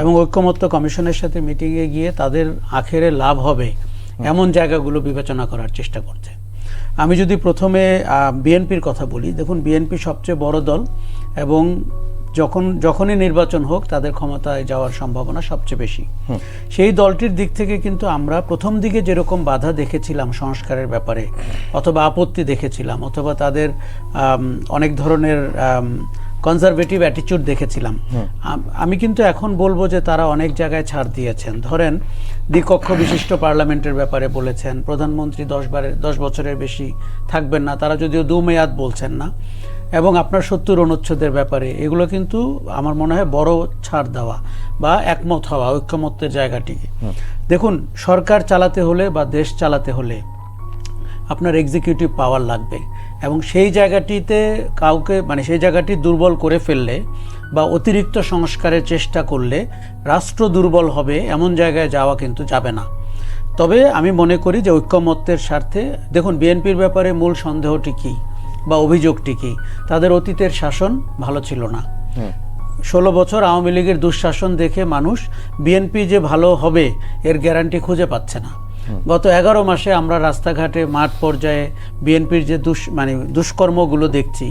এবং ঐক্যমত্য কমিশনের সাথে মিটিংয়ে গিয়ে তাদের আখেরে লাভ হবে এমন জায়গাগুলো বিবেচনা করার চেষ্টা করছে। আমি যদি প্রথমে বিএনপির কথা বলি দেখুন বিএনপি সবচেয়ে বড় দল এবং যখন যখনই নির্বাচন হোক তাদের ক্ষমতায় যাওয়ার সম্ভাবনা সবচেয়ে বেশি। সেই দলটির দিক থেকে কিন্তু আমরা প্রথম দিকে যেরকম বাধা দেখেছিলাম সংস্কারের ব্যাপারে অথবা আপত্তি দেখেছিলাম অথবা তাদের অনেক ধরনের কনজারভেটিভ অ্যাটিচিউড দেখেছিলাম। আমি কিন্তু এখন বলব যে তারা অনেক জায়গায় ছাড় দিয়েছেন। ধরেন দ্বিকক্ষ বিশিষ্ট পার্লামেন্টের ব্যাপারে বলেছেন প্রধানমন্ত্রী দশ বারের দশ বছরের বেশি থাকবেন না তারা যদিও দু মেয়াদ বলছেন না। এবং আপনার সত্তর অনুচ্ছেদের ব্যাপারে এগুলো কিন্তু আমার মনে হয় বড় ছাড় দেওয়া বা একমত হওয়া ঐক্যমত্যের জায়গাটিকে। দেখুন সরকার চালাতে হলে বা দেশ চালাতে হলে আপনার এক্সিকিউটিভ পাওয়ার লাগবে। এবং সেই জায়গাটিতে কাউকে মানে সেই জায়গাটি দুর্বল করে ফেললে বা অতিরিক্ত সংস্কারের চেষ্টা করলে রাষ্ট্র দুর্বল হবে এমন জায়গায় যাওয়া কিন্তু যাবে না। তবে আমি মনে করি যে ঐক্যমত্যের স্বার্থে দেখুন বিএনপির ব্যাপারে মূল সন্দেহটি কী বা অভিযোগটি কী? তাদের অতীতের শাসন ভালো ছিল না। ষোলো বছর আওয়ামী লীগের দুঃশাসন দেখে মানুষ বিএনপি যে ভালো হবে এর গ্যারান্টি খুঁজে পাচ্ছে না। গত এগারো মাসে আমরা রাস্তাঘাটে মাঠ পর্যায়ে বিএনপির যে দুষ মানে দুষ্কর্মগুলো দেখছি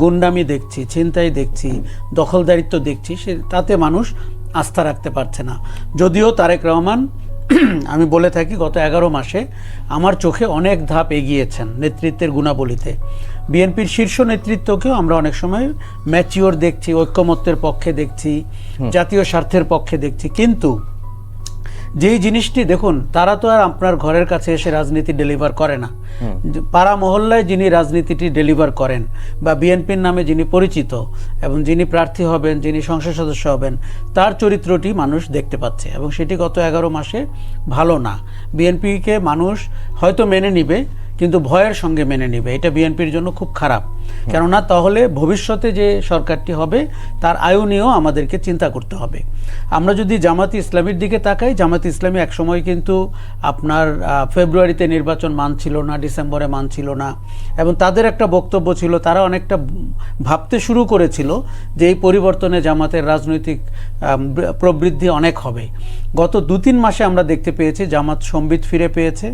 গুন্ডামি দেখছি ছিনতাই দেখছি দখলদারিত্ব দেখছি সে তাতে মানুষ আস্থা রাখতে পারছে না। যদিও তারেক রহমান আমি বলে থাকি গত এগারো মাসে আমার চোখে অনেক ধাপ এগিয়েছেন নেতৃত্বের গুণাবলীতে। বিএনপির শীর্ষ নেতৃত্বকেও আমরা অনেক সময় ম্যাচিওর দেখছি ঐক্যমত্যের পক্ষে দেখছি জাতীয় স্বার্থের পক্ষে দেখছি। কিন্তু যেই জিনিসটি দেখুন তারা তো আর আপনার ঘরের কাছে এসে রাজনীতি ডেলিভার করে না। পাড়া মহল্লায় যিনি রাজনীতিটি ডেলিভার করেন বা বিএনপির নামে যিনি পরিচিত এবং যিনি প্রার্থী হবেন যিনি সংসদ সদস্য হবেন তার চরিত্রটি মানুষ দেখতে পাচ্ছে এবং সেটি গত এগারো মাসে ভালো না। বিএনপিকে মানুষ হয়তো মেনে নিবে কিন্তু ভয়ের সঙ্গে মেনে নিবে। এটা বিএনপির জন্য খুব খারাপ। কেননা তাহলে ভবিষ্যতে যে সরকারটি হবে, তার আয়ু নিয়েও আমাদেরকে চিন্তা করতে হবে। আমরা যদি জামাতি ইসলামীর দিকে তাকাই, জামাতি ইসলামী একসময় কিন্তু আপনার ফেব্রুয়ারিতে নির্বাচন মানছিল না, ডিসেম্বরে মানছিল না। এবং তাদের একটা বক্তব্য ছিল, তারা অনেকটা ভাবতে শুরু করেছিল যে এই পরিবর্তনে জামাতের রাজনৈতিক প্রবৃদ্ধি অনেক হবে। গত দু তিন মাসে আমরা দেখতে পেয়েছি জামাত সম্বিত ফিরে পেয়েছে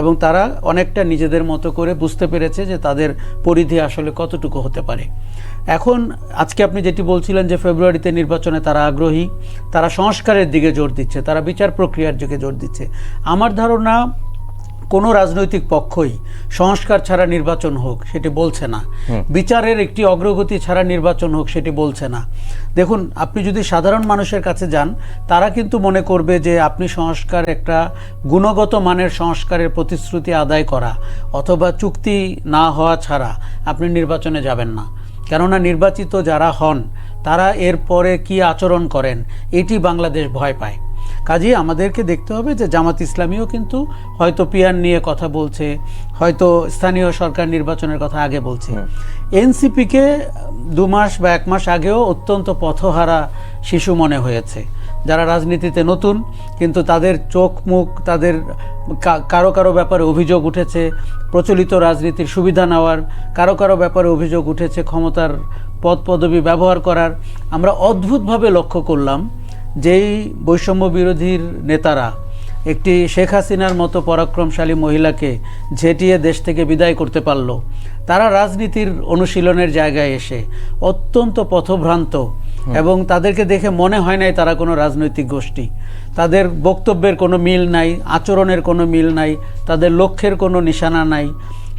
এবং তারা অনেকটা নিজেদের মতো করে বুঝতে পেরেছে যে তাদের পরিধি আসলে কতটুকু হতে পারে। এখন আজকে আপনি যেটি বলছিলেন যে ফেব্রুয়ারিতে নির্বাচনে তারা আগ্রহী, তারা সংস্কারের দিকে জোর দিচ্ছে, তারা বিচার প্রক্রিয়ার দিকে জোর দিচ্ছে। আমার ধারণা কোনো রাজনৈতিক পক্ষই সংস্কার ছাড়া নির্বাচন হোক সেটি বলছে না। বিচারের একটি অগ্রগতি ছাড়া নির্বাচন হোক সেটি বলছে না। দেখুন আপনি যদি সাধারণ মানুষের কাছে যান তারা কিন্তু মনে করবে যে আপনি সংস্কার একটা গুণগত মানের সংস্কারের প্রতিশ্রুতি আদায় করা অথবা চুক্তি না হওয়া ছাড়া আপনি নির্বাচনে যাবেন না। কেননা নির্বাচিত যারা হন তারা এরপরে কি আচরণ করেন এটি বাংলাদেশ ভয় পায়। কাজেই আমাদেরকে দেখতে হবে যে জামাত ইসলামীও কিন্তু হয়তো পিয়ার নিয়ে কথা বলছে হয়তো স্থানীয় সরকার নির্বাচনের কথা আগে বলছে। এনসিপিকে দু মাস বা এক মাস আগেও অত্যন্ত পথহারা শিশু মনে হয়েছে। যারা রাজনীতিতে নতুন কিন্তু তাদের চোখ মুখ তাদের কারও কারও ব্যাপারে অভিযোগ উঠেছে প্রচলিত রাজনীতির সুবিধা নেওয়ার কারও কারও ব্যাপারে অভিযোগ উঠেছে ক্ষমতার পদ পদবি ব্যবহার করার। আমরা অদ্ভুতভাবে লক্ষ্য করলাম যেই বৈষম্য বিরোধীর নেতারা একটি শেখ হাসিনার মতো পরাক্রমশালী মহিলাকে ঝেঁটিয়ে দেশ থেকে বিদায় করতে পারল তারা রাজনীতির অনুশীলনের জায়গায় এসে অত্যন্ত পথভ্রান্ত এবং তাদেরকে দেখে মনে হয় নাই তারা কোনো রাজনৈতিক গোষ্ঠী। তাদের বক্তব্যের কোনো মিল নাই আচরণের কোনো মিল নাই তাদের লক্ষ্যের কোনো নিশানা নাই।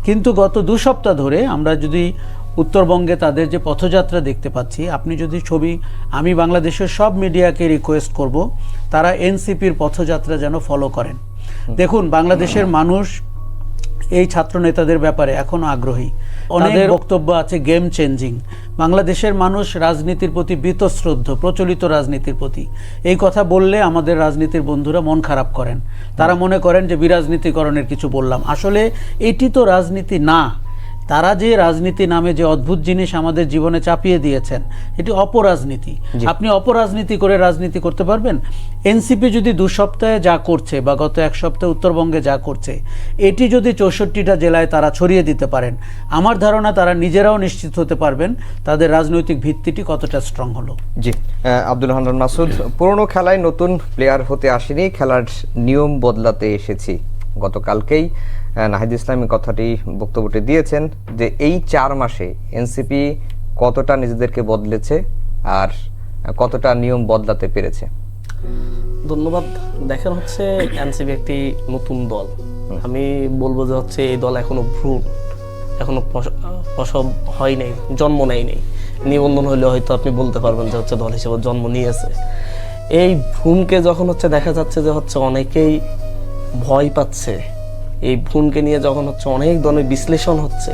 কিন্তু গত দু সপ্তাহ ধরে আমরা যদি উত্তরবঙ্গে তাদের যে পথযাত্রা দেখতে পাচ্ছি আপনি যদি ছবি আমি বাংলাদেশের সব মিডিয়াকে রিকোয়েস্ট করব তারা এনসিপির পথযাত্রা যেন ফলো করেন। দেখুন বাংলাদেশের মানুষ এই ছাত্র নেতাদের ব্যাপারে এখনও আগ্রহী। অনেক বক্তব্য আছে গেম চেঞ্জিং বাংলাদেশের মানুষ রাজনীতির প্রতি বীতশ্রদ্ধ প্রচলিত রাজনীতির প্রতি। এই কথা বললে আমাদের রাজনীতির বন্ধুরা মন খারাপ করেন। তারা মনে করেন যে বিরাজনীতিকরণের কিছু বললাম। আসলে এটি তো রাজনীতি না। তারা যে রাজনীতি নামে যে অদ্ভুত জিনিস আমাদের জীবনে চাপিয়ে দিয়েছেন এটি অপরাজনীতি। আপনি অপরাজনীতি করে রাজনীতি করতে পারবেন? এনসিপি যদি দু সপ্তাহে যা করছে বা গত এক সপ্তাহে উত্তরবঙ্গে যা করছে এটি যদি চৌষট্টিটা জেলায় তারা ছড়িয়ে দিতে পারেন আমার ধারণা তারা নিজেরাও নিশ্চিত হতে পারবেন তাদের রাজনৈতিক ভিত্তিটি কতটা স্ট্রং হলো। জি আব্দুল হান্নান মাসুদ পুরনো খেলায় নতুন প্লেয়ার হতে আসেনি খেলার নিয়ম বদলাতে এসেছি। গতকালকেই নাহিদ ইসলামী কথাটি বক্তব্যটি দিয়েছেন যে এই চার মাসে এনসিপি কতটা নিজেদেরকে বদলেছে আর কতটা নিয়ম বদলাতে পেরেছে। ধন্যবাদ। দেখেন হচ্ছে এনসিপি একটি নতুন দল। আমি বলব যে হচ্ছে এই দল এখনও ভ্রূণ এখনও প্রসব হয় নাই জন্ম নেয় নেই। নিবন্ধন হলে হয়তো আপনি বলতে পারবেন যে হচ্ছে দল হিসেবে জন্ম নিয়েছে। এই ভ্রূণকে যখন হচ্ছে দেখা যাচ্ছে যে হচ্ছে অনেকেই ভয় পাচ্ছে। এই ভ্রূণকে নিয়ে যখন হচ্ছে অনেক ধরনের বিশ্লেষণ হচ্ছে,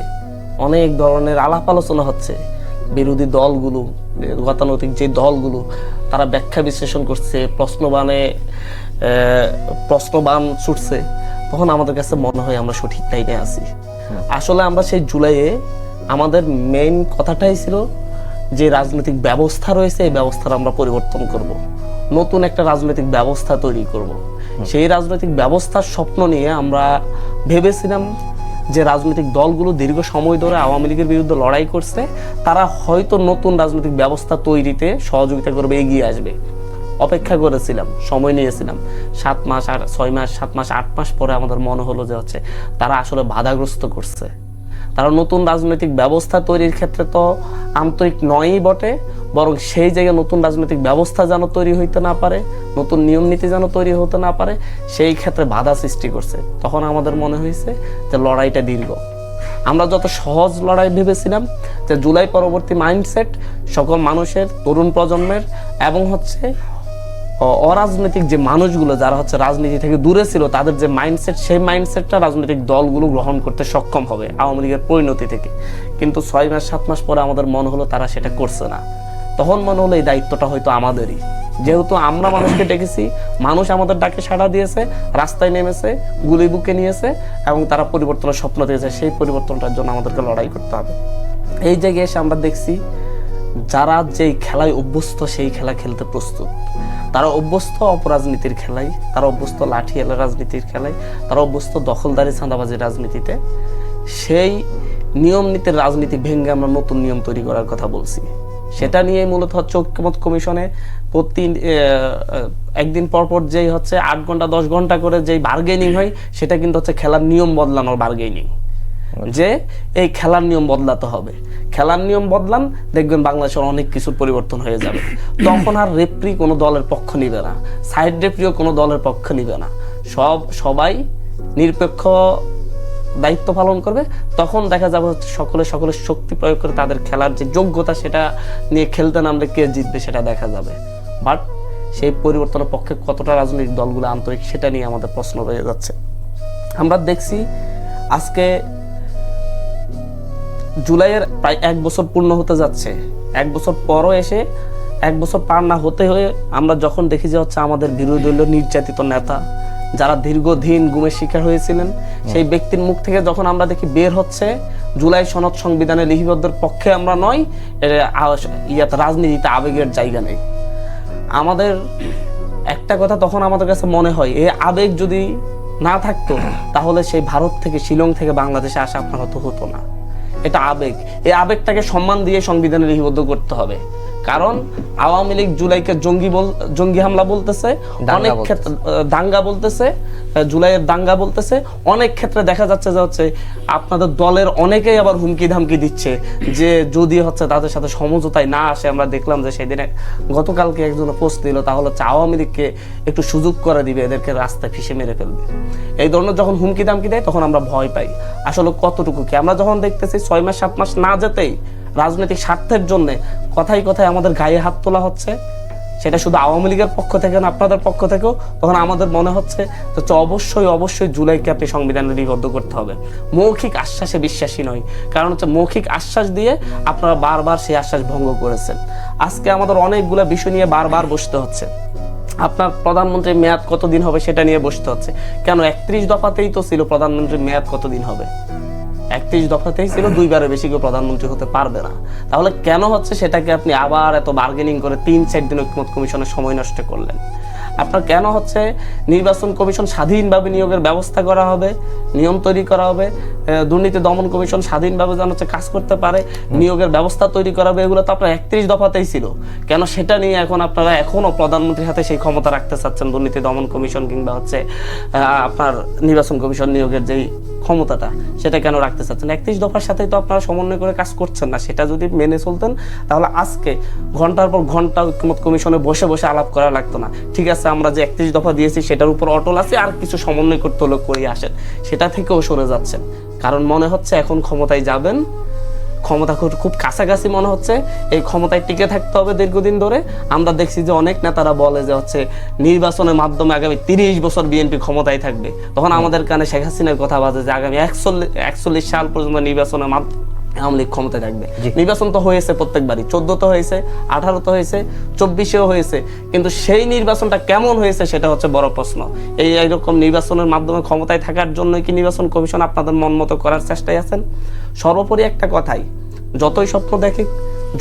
অনেক ধরনের আলাপ আলোচনা হচ্ছে, বিরোধী দলগুলো গতানৈতিক যে দলগুলো, তারা ব্যাখ্যা বিশ্লেষণ করছে প্রশ্নবানে প্রশ্নবান ছুটছে, তখন আমাদের কাছে মনে হয় আমরা সঠিক টাইমে আছি। আসলে আমরা সেই জুলাইয়ে আমাদের মেইন কথাটাই ছিল যে রাজনৈতিক ব্যবস্থা রয়েছে, এই ব্যবস্থার আমরা পরিবর্তন করব। নতুন একটা রাজনৈতিক ব্যবস্থা তৈরি করব। সেই রাজনৈতিক ব্যবস্থার স্বপ্ন নিয়ে আমরা ভেবেছিলাম যে রাজনৈতিক দলগুলো দীর্ঘ সময় ধরে আওয়ামী লীগের বিরুদ্ধে লড়াই করছে, তারা হয়তো নতুন রাজনৈতিক ব্যবস্থা তৈরিতে সহযোগিতা করবে, এগিয়ে আসবে। অপেক্ষা করেছিলাম, সময় নিয়েছিলাম। সাত মাস আর ছয় মাস, সাত মাস, আট মাস পরে আমাদের মনে হলো যে হচ্ছে তারা আসলে বাধাগ্রস্ত করছে। তারা নতুন রাজনৈতিক ব্যবস্থা তৈরির ক্ষেত্রে তো আন্তরিক নয়ই বটে, বরং সেই জায়গায় নতুন রাজনৈতিক ব্যবস্থা যেন তৈরি হইতে না পারে, নতুন নিয়ম নীতি যেন তৈরি হতে না পারে, সেই ক্ষেত্রে বাধা সৃষ্টি করছে। তখন আমাদের মনে হয়েছে যে লড়াইটা দীর্ঘ। আমরা যত সহজ লড়াই ভেবেছিলাম যে জুলাই পরবর্তী মাইন্ডসেট সকল মানুষের, তরুণ প্রজন্মের এবং হচ্ছে অরাজনৈতিক যে মানুষগুলো যারা হচ্ছে রাজনীতি থেকে দূরে ছিল, তাদের যে মাইন্ডসেট সেই মাইন্ডসেটটা রাজনৈতিক দলগুলো গ্রহণ করতে সক্ষম হবে আওয়ামী লীগের পরিণতি থেকে। কিন্তু ছয় মাস, সাত মাস পরে আমাদের মনে হলো তারা সেটা করছে না। তখন মনে হলো এই দায়িত্বটা হয়তো আমাদেরই। যেহেতু আমরা মানুষকে ডেকেছি, মানুষ আমাদের ডাকে সাড়া দিয়েছে, রাস্তায় নেমেছে, গুলি বুকে নিয়েছে, এবং তারা পরিবর্তনের স্বপ্ন দিয়েছে সেই পরিবর্তনটার জন্য আমাদেরকে লড়াই করতে হবে। এই জায়গায় এসে আমরা দেখছি, যারা যেই খেলায় অভ্যস্ত, সেই খেলা খেলতে প্রস্তুত। তারা অভ্যস্ত অপরাজনীতির খেলায় তারা অভ্যস্ত লাঠি এলা রাজনীতির খেলায় তারা অভ্যস্ত দখলদারি চাঁদাবাজির রাজনীতিতে, সেই নিয়ম নীতির রাজনীতি ভেঙে আমরা নতুন নিয়ম তৈরি করার কথা বলছি। সেটা নিয়ে মূলত হচ্ছে ঐক্যমত কমিশনে প্রতি একদিন পর পর যেই হচ্ছে আট ঘণ্টা, দশ ঘণ্টা করে যেই বার্গেনিং হয়, সেটা কিন্তু হচ্ছে খেলার নিয়ম বদলানোর বার্গেনিং যে এই খেলার নিয়ম বদলাতে হবে। খেলার নিয়ম বদলান দেখবেন বাংলাদেশের অনেক কিছুর পরিবর্তন হয়ে যাবে। তখন আর রেফরি কোনো দলের পক্ষ নিবে না। সাইড রেফরিও কোনো দলের পক্ষ নিবে না। সব সবাই নিরপেক্ষ দায়িত্ব পালন করবে। তখন দেখা যাবে সকলে সকলের শক্তি প্রয়োগ করে তাদের খেলার যে যোগ্যতা সেটা নিয়ে খেলতে নামলে কে জিতবে সেটা দেখা যাবে। বাট সেই পরিবর্তনের পক্ষে কতটা রাজনৈতিক দলগুলো আন্তরিক সেটা নিয়ে আমাদের প্রশ্ন রয়ে যাচ্ছে। আমরা দেখছি আজকে জুলাইয়ের প্রায় এক বছর পূর্ণ হতে যাচ্ছে। এক বছর পরও এসে এক বছর পার না হতে হয়ে আমরা যখন দেখি যে হচ্ছে আমাদের বিরোধী দলীয় নির্যাতিত নেতা যারা দীর্ঘদিন গুমের শিকার হয়েছিলেন সেই ব্যক্তির মুখ থেকে যখন আমরা দেখি বের হচ্ছে জুলাই সনদ সংবিধানে লিপিবদ্ধের পক্ষে আমরা নয় ইয়াতে রাজনীতিতে আবেগের জায়গা নেই। আমাদের একটা কথা তখন আমাদের কাছে মনে হয় এই আবেগ যদি না থাকতো তাহলে সেই ভারত থেকে শিলং থেকে বাংলাদেশে আসা আপনার হতো হতো না। এটা আবেগ। এই আবেগটাকে সম্মান দিয়ে সংবিধানে লিপিবদ্ধ করতে হবে। কারণ আওয়ামী লীগ জুলাইকে জঙ্গি বল জঙ্গি হামলা বলতেছে অনেক ক্ষেত্রে দাঙ্গা বলতেছে জুলাইয়ের দাঙ্গা বলতেছে। অনেক ক্ষেত্রে দেখা যাচ্ছে যে হচ্ছে আপনাদের দলের অনেকেই আবার হুমকি ধামকি দিচ্ছে যে যদি হচ্ছে তাদের সাথে সমঝোতায় না আসে আমরা দেখলাম যে সেদিন গতকালকে একজন পোস্ট দিল তাহলে হচ্ছে আওয়ামী লীগকে একটু সুযোগ করে দিবে এদেরকে রাস্তায় ফিসে মেরে ফেলবে। এই ধরনের যখন হুমকি দামকি দেয় তখন আমরা ভয় পাই। আসলে কতটুকু কি? আমরা যখন দেখতেছি ছয় মাস সাত মাস না যেতেই রাজনৈতিক স্বার্থের জন্য কথাই কথায় আমাদের গায়ে হাত তোলা হচ্ছে। সেটা শুধু আওয়ামী লীগের পক্ষ থেকে না, আপনাদের পক্ষ থেকেও। তখন আমাদের মনে হচ্ছে হচ্ছে অবশ্যই অবশ্যই জুলাইকে আপনি সংবিধানে লিপিবদ্ধ করতে হবে। মৌখিক আশ্বাসে বিশ্বাসী নয় কারণ হচ্ছে মৌখিক আশ্বাস দিয়ে আপনারা বারবার সেই আশ্বাস ভঙ্গ করেছেন। আজকে আমাদের অনেকগুলো বিষয় নিয়ে বারবার বসতে হচ্ছে। আপনার প্রধানমন্ত্রীর মেয়াদ কতদিন হবে সেটা নিয়ে বসতে হচ্ছে। কেন, একত্রিশ দফাতেই তো ছিল প্রধানমন্ত্রীর মেয়াদ কতদিন হবে? একত্রিশ দফাতেই ছিল, দুইবারের বেশি কেউ প্রধানমন্ত্রী হতে পারবে না। তাহলে কেন হচ্ছে সেটাকে আপনি আবার এত বার্গেনিং করে তিন চার দিন ঐক্যমত কমিশনের সময় নষ্ট করলেন? আপনার কেন হচ্ছে নির্বাচন কমিশন স্বাধীনভাবে নিয়োগের ব্যবস্থা করা হবে নিয়ম তৈরি করা হবে দুর্নীতি দমন কমিশন স্বাধীনভাবে যেন হচ্ছে কাজ করতে পারে নিয়োগের ব্যবস্থা তৈরি করা হবে এগুলো তো আপনার একত্রিশ দফাতেই ছিল। কেন সেটা নিয়ে এখন আপনারা এখনও প্রধানমন্ত্রীর হাতে সেই ক্ষমতা রাখতে চাচ্ছেন দুর্নীতি দমন কমিশন কিংবা হচ্ছে আপনার নির্বাচন কমিশন নিয়োগের যেই ক্ষমতাটা সেটা কেন রাখতে চাচ্ছেন? একত্রিশ দফার সাথেই তো আপনারা সমন্বয় করে কাজ করছেন না। সেটা যদি মেনে চলতেন তাহলে আজকে ঘণ্টার পর ঘণ্টা ঐক্যমত কমিশনে বসে বসে আলাপ করা লাগতো না। ঠিক আছে আমরা যে একত্রিশ দফা দিয়েছি, সেটার উপর অটল আছে, আর কিছু সমন্বয় করতে হলে করে আসেন। সেটা থেকেও সরে যাচ্ছেন। কারণ মনে হচ্ছে এখন ক্ষমতায় যাবেন। ক্ষমতা খুব কাছাকাছি মনে হচ্ছে। এই ক্ষমতায় টিকে থাকতে হবে দীর্ঘদিন ধরে। আমরা দেখছি যে অনেক নেতারা বলে যে হচ্ছে, নির্বাচনের মাধ্যমে আগামী তিরিশ বছর বিএনপি ক্ষমতায় থাকবে। তখন আমাদের কানে শেখ হাসিনার কথা বাজে যে আগামী একচল্লিশ একচল্লিশ সাল পর্যন্ত নির্বাচনের মাধ্যমে আওয়ামী লীগ ক্ষমতায় থাকবে। নির্বাচন তো হয়েছে প্রত্যেকবারই। চোদ্দ তো হয়েছে আঠারো তো হয়েছে চব্বিশেও হয়েছে। কিন্তু সেই নির্বাচনটা কেমন হয়েছে সেটা হচ্ছে বড় প্রশ্ন। এই এইরকম নির্বাচনের মাধ্যমে ক্ষমতায় থাকার জন্যই কি নির্বাচন কমিশন আপনাদের মন মতো করার চেষ্টায় আছেন? সর্বোপরি একটা কথাই যতই স্বপ্ন দেখে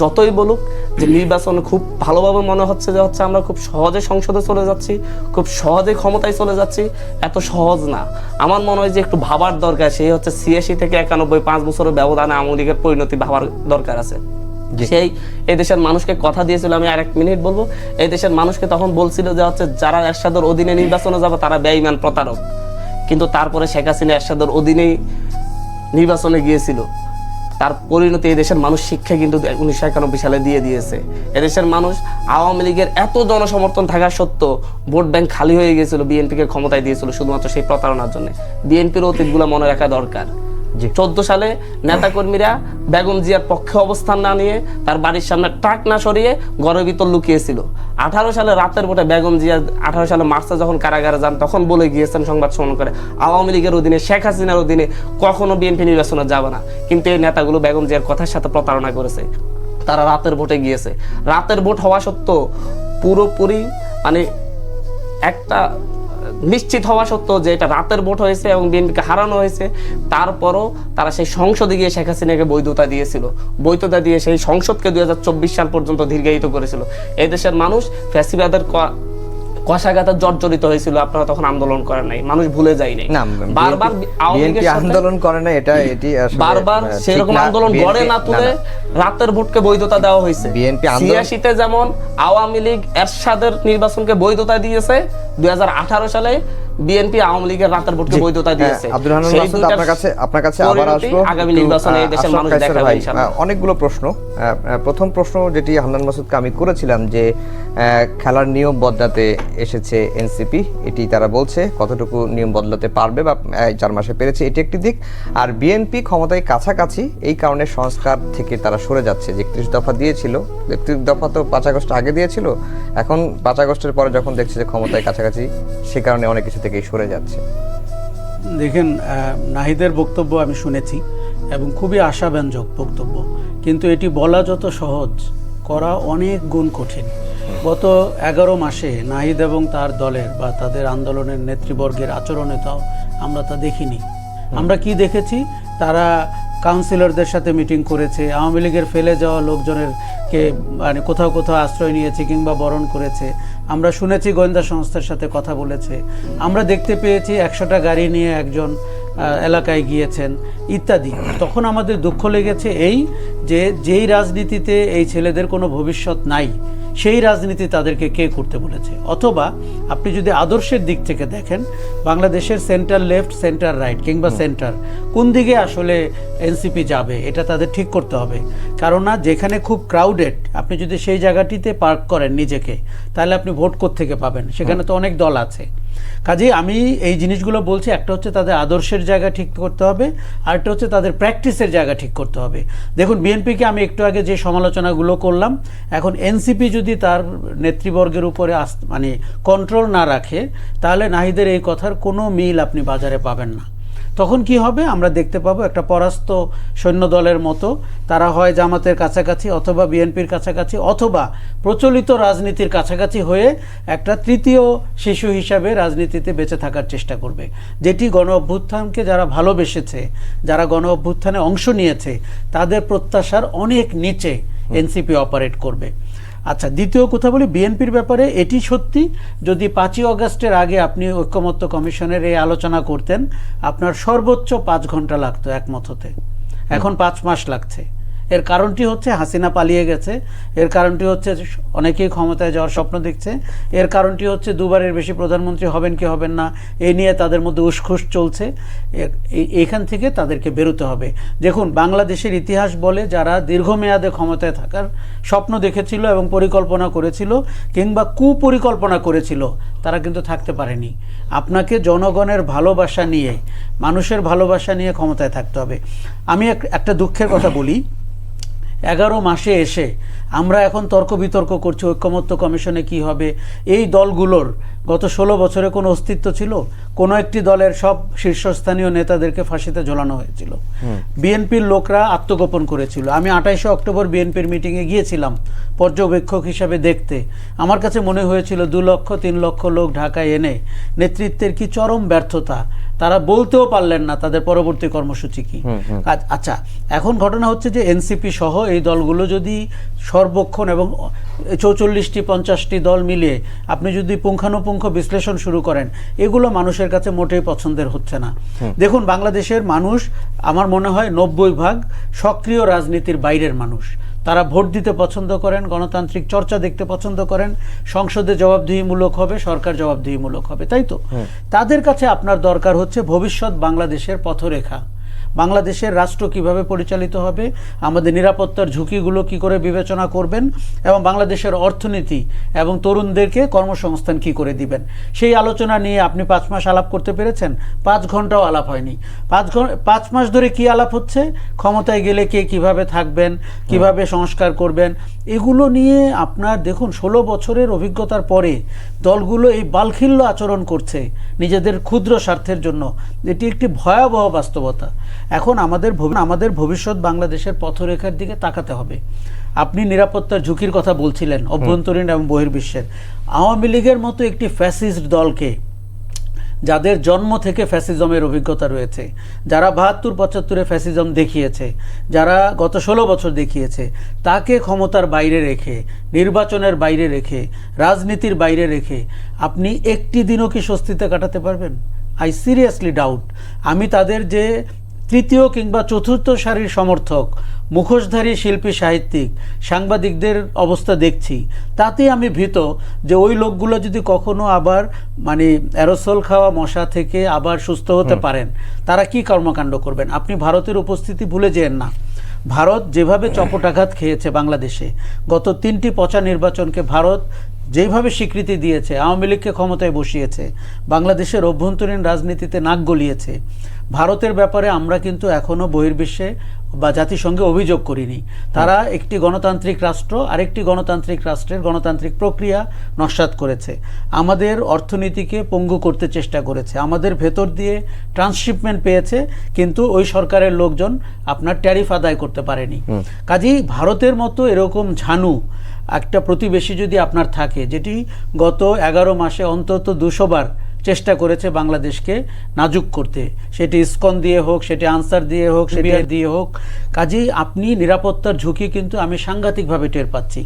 যতই বলুক যে নির্বাচন খুব ভালোভাবে মনে হচ্ছে যে হচ্ছে আমরা খুব সহজে সংসদে চলে যাচ্ছি খুব সহজে ক্ষমতায় চলে যাচ্ছি এত সহজ না। আমার মনে হয় যে একটু ভাবার দরকার সেই হচ্ছে ছিয়াশি থেকে একানব্বই পাঁচ বছরের ব্যবধানে আওয়ামী লীগের পরিণতি ভাবার দরকার আছে। সেই এই দেশের মানুষকে কথা দিয়েছিল আমি আরেক মিনিট বলব এই দেশের মানুষকে তখন বলছিল যে হচ্ছে যারা এরশাদের অধীনে নির্বাচনে যাবে তারা বেঈমান প্রতারক। কিন্তু তারপরে শেখ হাসিনা এরশাদের অধীনেই নির্বাচনে গিয়েছিল। তার পরিণতি দেশের মানুষ শিক্ষা কিন্তু উনিশশো একানব্বই সালে দিয়ে দিয়েছে এদেশের মানুষ আওয়ামী লীগের এত জনসমর্থন থাকা সত্ত্বেও ভোট ব্যাংক খালি হয়ে গিয়েছিল, বিএনপিকে ক্ষমতায় দিয়েছিল শুধুমাত্র সেই প্রতারণার জন্য বিএনপির অতীতগুলো মনে রাখা দরকার। চোদ্দ সালে নেতাকর্মীরা বেগম জিয়ার পক্ষে অবস্থান না নিয়ে তার বাড়ির সামনে ট্রাক না সরিয়ে ঘরের ভিতর লুকিয়েছিল। আঠারো সালে রাতের ভোটে বেগম জিয়া আঠারো সালে মার্চে যখন কারাগারে যান, তখন বলে গিয়েছেন সংবাদ সম্মেলন করে, আওয়ামী লীগের অধীনে, শেখ হাসিনার অধীনে কখনো বিএনপি নির্বাচনে যাবে না। কিন্তু এই নেতাগুলো বেগম জিয়ার কথার সাথে প্রতারণা করেছে। তারা রাতের ভোটে গিয়েছে। রাতের ভোট হওয়া সত্ত্বেও পুরোপুরি মানে একটা নিশ্চিত হওয়া সত্ত্বেও যে এটা রাতের ভোট হয়েছে এবং বিএনপিকে হারানো হয়েছে, তারপরও তারা সেই সংসদে গিয়ে শেখ হাসিনাকে বৈধতা দিয়েছিল। বৈধতা দিয়ে সেই সংসদকে দুই হাজার চব্বিশ সাল পর্যন্ত দীর্ঘায়িত করেছিল। এই দেশের মানুষ ফ্যাসিবাদের কষাঘাতে জর্জরিত হয়েছিল আপনারা তখন আন্দোলন করেন নাই। মানুষ ভুলে যায় নাই। বারবার আওয়ামী আন্দোলন করে না এটা এটি বারবার সেরকম আন্দোলন গড়ে না তুলে রাতের ভোটকে বৈধতা দেওয়া হয়েছে। বিএনপি ছিয়াশিতে যেমন আওয়ামী লীগ এরশাদের নির্বাচনকে বৈধতা দিয়েছে দুই হাজার আঠারো সালে বিএনপি আওয়ামী লীগের রাতের ভোটকে বৈধতা দিয়েছে। হ্যাঁ, আব্দুল হান্নান মাসুদ আপনার কাছে আপনার কাছে আবার আসব আগামী নির্বাচনে এই দেশের মানুষ দেখাবে ইনশাআল্লাহ। অনেকগুলো প্রশ্ন প্রথম প্রশ্ন যেটি হান্নান মাসুদকে আমি করেছিলাম যে খেলার নিয়ম বদলাতে এসেছে এনসিপি এটি তারা বলছে কতটুকু নিয়ম বদলাতে পারবে বা এই চার মাসে পেরেছে এটি একটি দিক। আর বিএনপি ক্ষমতায় কাছাকাছি এই কারণে সংস্কার থেকে তারা সরে যাচ্ছে। যে একত্রিশ দফা দিয়েছিল একত্রিশ দফা তো পাঁচ আগস্ট আগে দিয়েছিল এখন পাঁচ আগস্টের পরে যখন দেখছে যে ক্ষমতায় কাছাকাছি সে কারণে অনেক কিছু থেকেই সরে যাচ্ছে। দেখেন নাহিদের বক্তব্য আমি শুনেছি এবং খুবই আশাব্যঞ্জক বক্তব্য। কিন্তু এটি বলা যত সহজ করা অনেক গুণ কঠিন। গত এগারো মাসে নাহিদ এবং তার দলের বা তাদের আন্দোলনের নেতৃবর্গের আচরণে তাও আমরা তা দেখিনি। আমরা কি দেখেছি? তারা কাউন্সিলরদের সাথে মিটিং করেছে আওয়ামী লীগের ফেলে যাওয়া লোকজনের কে মানে কোথাও কোথাও আশ্রয় নিয়েছে কিংবা বরণ করেছে। আমরা শুনেছি গোয়েন্দা সংস্থার সাথে কথা বলেছে। আমরা দেখতে পেয়েছি একশোটা গাড়ি নিয়ে একজন এলাকায় গিয়েছেন ইত্যাদি। তখন আমাদের দুঃখ লেগেছে এই যে যেই রাজনীতিতে এই ছেলেদের কোনো ভবিষ্যৎ নাই সেই রাজনীতি তাদেরকে কে করতে বলেছে? অথবা আপনি যদি আদর্শের দিক থেকে দেখেন বাংলাদেশের সেন্টার লেফট সেন্টার রাইট কিংবা সেন্টার কোন দিকে আসলে এনসিপি যাবে এটা তাদের ঠিক করতে হবে। কারণ না যেখানে খুব ক্রাউডেড আপনি যদি সেই জায়গাটিতে পার্ক করেন নিজেকে তাহলে আপনি ভোট থেকে পাবেন? সেখানে তো অনেক দল আছে। কাজেই আমি এই জিনিসগুলো বলছি, একটা হচ্ছে তাদের আদর্শের জায়গা ঠিক করতে হবে, আরেকটা হচ্ছে তাদের প্র্যাকটিসের জায়গা ঠিক করতে হবে। দেখুন, বিএনপিকে আমি একটু আগে যে সমালোচনাগুলো করলাম, এখন এনসিপি যদি তার নেতৃবর্গের উপরে আস- মানে কন্ট্রোল না রাখে, তাহলে নাহিদের এই কথার কোনো মিল আপনি বাজারে পাবেন না। তখন কি হবে? আমরা দেখতে পাবো একটা পরাস্ত সৈন্য দলের মতো। তারা হয় জামাতের কাছাকাছি অথবা বিএনপির কাছাকাছি অথবা প্রচলিত রাজনীতির কাছাকাছি হয়ে একটা তৃতীয় শিশু হিসাবে রাজনীতিতে বেঁচে থাকার চেষ্টা করবে। যেটি গণ অভ্যুত্থানকে যারা ভালোবেসেছে, যারা গণ অভ্যুত্থানে অংশ নিয়েছে, তাদের প্রত্যাশার অনেক নিচে এনসিপি অপারেট করবে। আচ্ছা দ্বিতীয় কথা বলি বিএনপির ব্যাপারে এটি সত্যি যদি পাঁচই অগস্টের আগে আপনি ঐক্যমত্য কমিশনের এই আলোচনা করতেন আপনার সর্বোচ্চ পাঁচ ঘণ্টা লাগতো একমত হতে। এখন পাঁচ মাস লাগছে। এর কারণটি হচ্ছে হাসিনা পালিয়ে গেছে। এর কারণটি হচ্ছে অনেকেই ক্ষমতায় যাওয়ার স্বপ্ন দেখছে। এর কারণটি হচ্ছে দুবারের বেশি প্রধানমন্ত্রী হবেন কি হবেন না এই নিয়ে তাদের মধ্যে উসখুস চলছে। এ- এই- এইখান থেকে তাদেরকে বেরোতে হবে। দেখুন, বাংলাদেশের ইতিহাস বলে যারা দীর্ঘমেয়াদে ক্ষমতায় থাকার স্বপ্ন দেখেছিল এবং পরিকল্পনা করেছিল কিংবা কুপরিকল্পনা করেছিল, তারা কিন্তু থাকতে পারেনি। আপনাকে জনগণের ভালোবাসা নিয়ে, মানুষের ভালোবাসা নিয়ে ক্ষমতায় থাকতে হবে। আমি এক- একটা দুঃখের কথা বলি। এগারো মাসে এসে আমরা এখন তর্ক বিতর্ক করছি ঐক্যমত্য কমিশনে কি হবে? এই দলগুলোর গত ষোলো বছরে কোনো অস্তিত্ব ছিল? কোনো একটি দলের সব শীর্ষস্থানীয় নেতাদেরকে ফাঁসিতে ঝোলানো হয়েছিল। বিএনপির লোকরা আত্মগোপন করেছিল। আমি আঠাইশে অক্টোবর বিএনপির মিটিংয়ে গিয়েছিলাম পর্যবেক্ষক হিসাবে দেখতে। আমার কাছে মনে হয়েছিল দু লক্ষ তিন লক্ষ লোক ঢাকায় এনে নেতৃত্বের কি চরম ব্যর্থতা। তারা বলতেও পারলেন না তাদের পরবর্তী কর্মসূচি কি। আচ্ছা এখন ঘটনা হচ্ছে যে এনসিপি সহ এই দলগুলো যদি সর্বক্ষণ এবং চৌচল্লিশটি পঞ্চাশটি দল মিলিয়ে আপনি যদি পুঙ্খানুপুঙ্খ বিশ্লেষণ শুরু করেন এগুলো মানুষের কাছে মোটেই পছন্দের হচ্ছে না। দেখুন বাংলাদেশের মানুষ আমার মনে হয় নব্বই ভাগ সক্রিয় রাজনীতির বাইরের মানুষ। তারা ভোট দিতে পছন্দ করেন গণতান্ত্রিক চর্চা দেখতে পছন্দ করেন সংসদে জবাবদিহিমূলক হবে সরকার জবাবদিহিমূলক হবে তাই তো? তাদের কাছে আপনার দরকার হচ্ছে ভবিষ্যৎ বাংলাদেশের পথরেখা। বাংলাদেশের রাষ্ট্র কীভাবে পরিচালিত হবে, আমাদের নিরাপত্তার ঝুঁকিগুলো কি করে বিবেচনা করবেন, এবং বাংলাদেশের অর্থনীতি এবং তরুণদেরকে কর্মসংস্থান কি করে দিবেন। সেই আলোচনা নিয়ে আপনি পাঁচ মাস আলাপ করতে পেরেছেন, পাঁচ ঘন্টাও আলাপ হয়নি। পাঁচ পাঁচ মাস ধরে কি আলাপ হচ্ছে? ক্ষমতায় গেলে কে কীভাবে থাকবেন, কীভাবে সংস্কার করবেন? এগুলো নিয়ে আপনার দেখুন, ষোলো বছরের অভিজ্ঞতার পরে দলগুলো এই বালখিল্য আচরণ করছে নিজেদের ক্ষুদ্র স্বার্থের জন্য। এটি একটি ভয়াবহ বাস্তবতা। এখন আমাদের আমাদের ভবিষ্যৎ বাংলাদেশের পথরেখার দিকে তাকাতে হবে। আপনি নিরাপত্তার ঝুঁকির কথা বলছিলেন অভ্যন্তরীণ এবং বহির্বিশ্বের। আওয়ামী লীগের মতো একটি ফ্যাসিস্ট দলকে যাদের জন্ম থেকে ফ্যাসিজমের অভিজ্ঞতা রয়েছে, যারা বাহাত্তর, পঁচাত্তরে ফ্যাসিজম দেখিয়েছে, যারা গত ষোলো বছর দেখিয়েছে, তাকে ক্ষমতার বাইরে রেখে, নির্বাচনের বাইরে রেখে, রাজনীতির বাইরে রেখে আপনি একটি দিনও কি স্বস্তিতে কাটাতে পারবেন? আই সিরিয়াসলি ডাউট আমি তাদের যে তৃতীয় কিংবা চতুর্থ সারির সমর্থক মুখোশধারী শিল্পী সাহিত্যিক সাংবাদিকদের অবস্থা দেখছি। তাতে আমি ভীত যে ওই লোকগুলো যদি কখনো আবার মানে অ্যারোসল খাওয়া মশা থেকে আবার সুস্থ হতে পারেন তারা কি কর্মকাণ্ড করবেন? আপনি ভারতের উপস্থিতি ভুলে যেন না। ভারত যেভাবে চপটাঘাত খেয়েছে বাংলাদেশে গত তিনটি পচা নির্বাচনকে ভারত যেভাবে স্বীকৃতি দিয়েছে আওয়ামী লীগকে ক্ষমতায় বসিয়েছে বাংলাদেশের অভ্যন্তরীণ রাজনীতিতে নাক গলিয়েছে ভারতের ব্যাপারে আমরা কিন্তু এখনও বহির্বিশ্বে বা জাতিসংঘে অভিযোগ করিনি। তারা একটি গণতান্ত্রিক রাষ্ট্র আরেকটি গণতান্ত্রিক রাষ্ট্রের গণতান্ত্রিক প্রক্রিয়া নস্যাৎ করেছে। আমাদের অর্থনীতিকে পঙ্গু করতে চেষ্টা করেছে। আমাদের ভেতর দিয়ে ট্রান্সশিপমেন্ট পেয়েছে কিন্তু ওই সরকারের লোকজন আপনার ট্যারিফ আদায় করতে পারেনি। কাজেই ভারতের মতো এরকম ঝানু একটা প্রতিবেশী যদি আপনার থাকে যেটি গত এগারো মাসে অন্তত দুশো বার চেষ্টা করেছে বাংলাদেশকে নাজুক করতে। সেটি ইস্কন দিয়ে হোক সেটি আনসার দিয়ে হোক সেটি দিয়ে হোক। কাজেই আপনি নিরাপত্তার ঝুঁকি কিন্তু আমি সাংঘাতিকভাবে টের পাচ্ছি।